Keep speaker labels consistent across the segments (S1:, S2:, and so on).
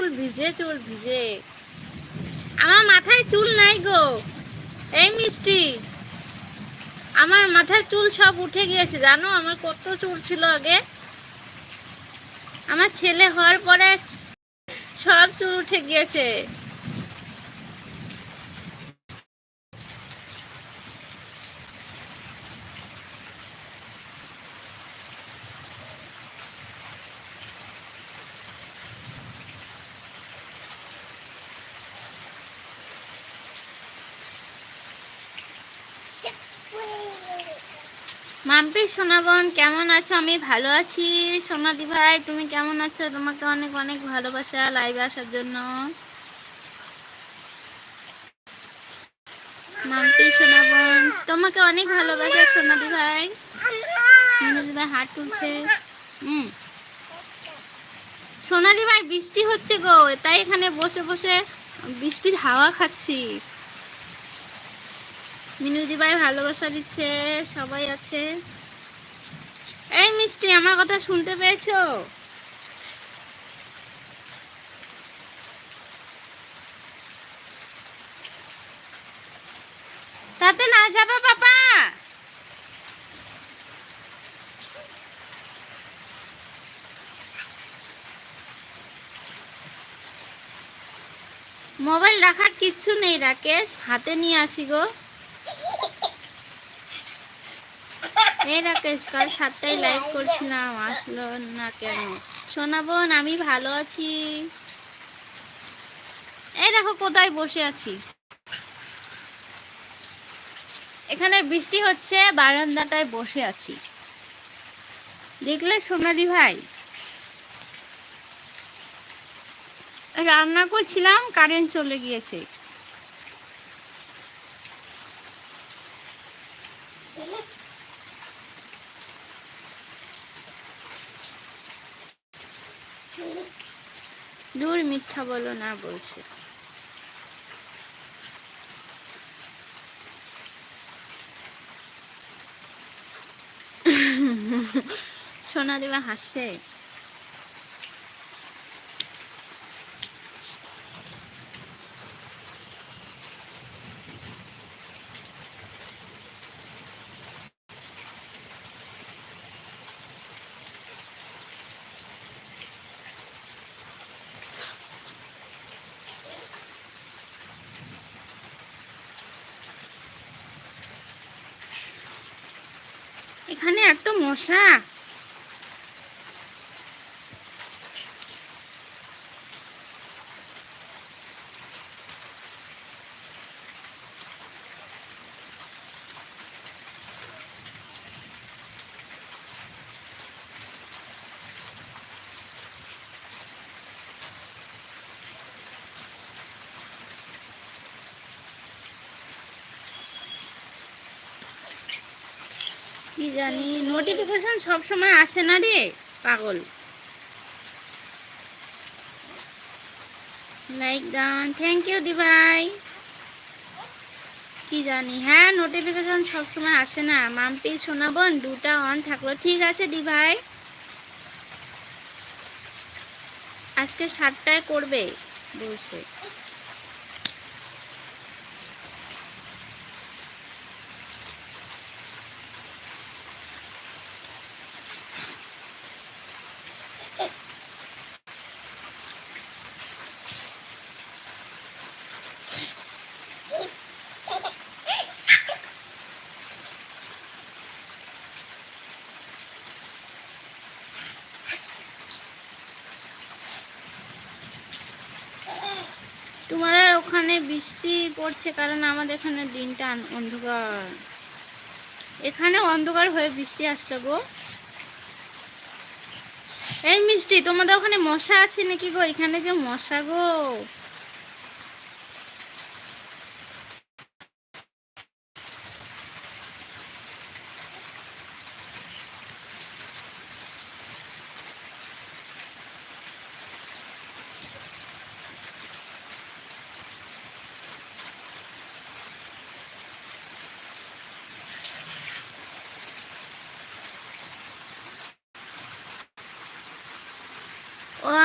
S1: চুল ভিজে চুল ভিজে। আমার মাথায় চুল নাই গো। এই মিষ্টি। আমার মাথায় চুল সব উঠে গিয়েছে, জানো? আমার কত চুল ছিল আগে। আমার ছেলে হওয়ার পরে সব চুল উঠে গিয়েছে। মাম্পি সোনাবন কেমন আছো? আমি ভালো আছি। সোনাদি ভাই, তুমি কেমন আছো? তোমাকে অনেক অনেক ভালোবাসা লাইভে আসার জন্য। মাম্পি সোনাবন তোমাকে অনেক ভালোবাসা সোনাদি ভাই। সোনাদি ভাই হাত তুলছে। হুম সোনালি ভাই, বৃষ্টি হচ্ছে গো, তাই এখানে বসে বসে বৃষ্টির হাওয়া খাচ্ছি। মিনুদি ভাই ভালোবাসা দিচ্ছে, সবাই আছে। এই মিষ্টি, আমার কথা শুনতে পেয়েছ? তাতে না যাবে বাবা? মোবাইল রাখার কিচ্ছু নেই, রাকেশ। হাতে নিয়ে আসি গো। রাকেশ কাল সাতটায় লাইভ করছিলাম, আসলো না কেন? সোনা বোন, আমি ভালো আছি। এই দেখো কোথায় বসে আছি। এখানে বৃষ্টি হচ্ছে, বারান্দাটায় বসে আছি। দেখলে সোনালি ভাই? রান্না করছিলাম কারেন্ট চলে গিয়েছে। দূর মিথ্যা বলো না বলছে। সোনা দেবা হাসছে? এখানে এত মশা। কি জানি নোটিফিকেশন সব সময় আসে না রে, পাগল। লাইক ডান থ্যাংক ইউ দিভাই কি জানি হ্যাঁ নোটিফিকেশন সব সময় আসে না। মাম্পি শোনাবন দুটা অন থাকল। ঠিক আছে দিভাই আজকে সাতটায় করবে, বলছে। তোমাদের ওখানে বৃষ্টি পড়ছে কারণ আমাদের এখানে দিনটা অন্ধকার। এখানে অন্ধকার হয়ে বৃষ্টি আসলো গো। এই মিষ্টি, তোমাদের ওখানে মশা আছে নাকি গো? এখানে যে মশা গো।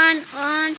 S1: on, on.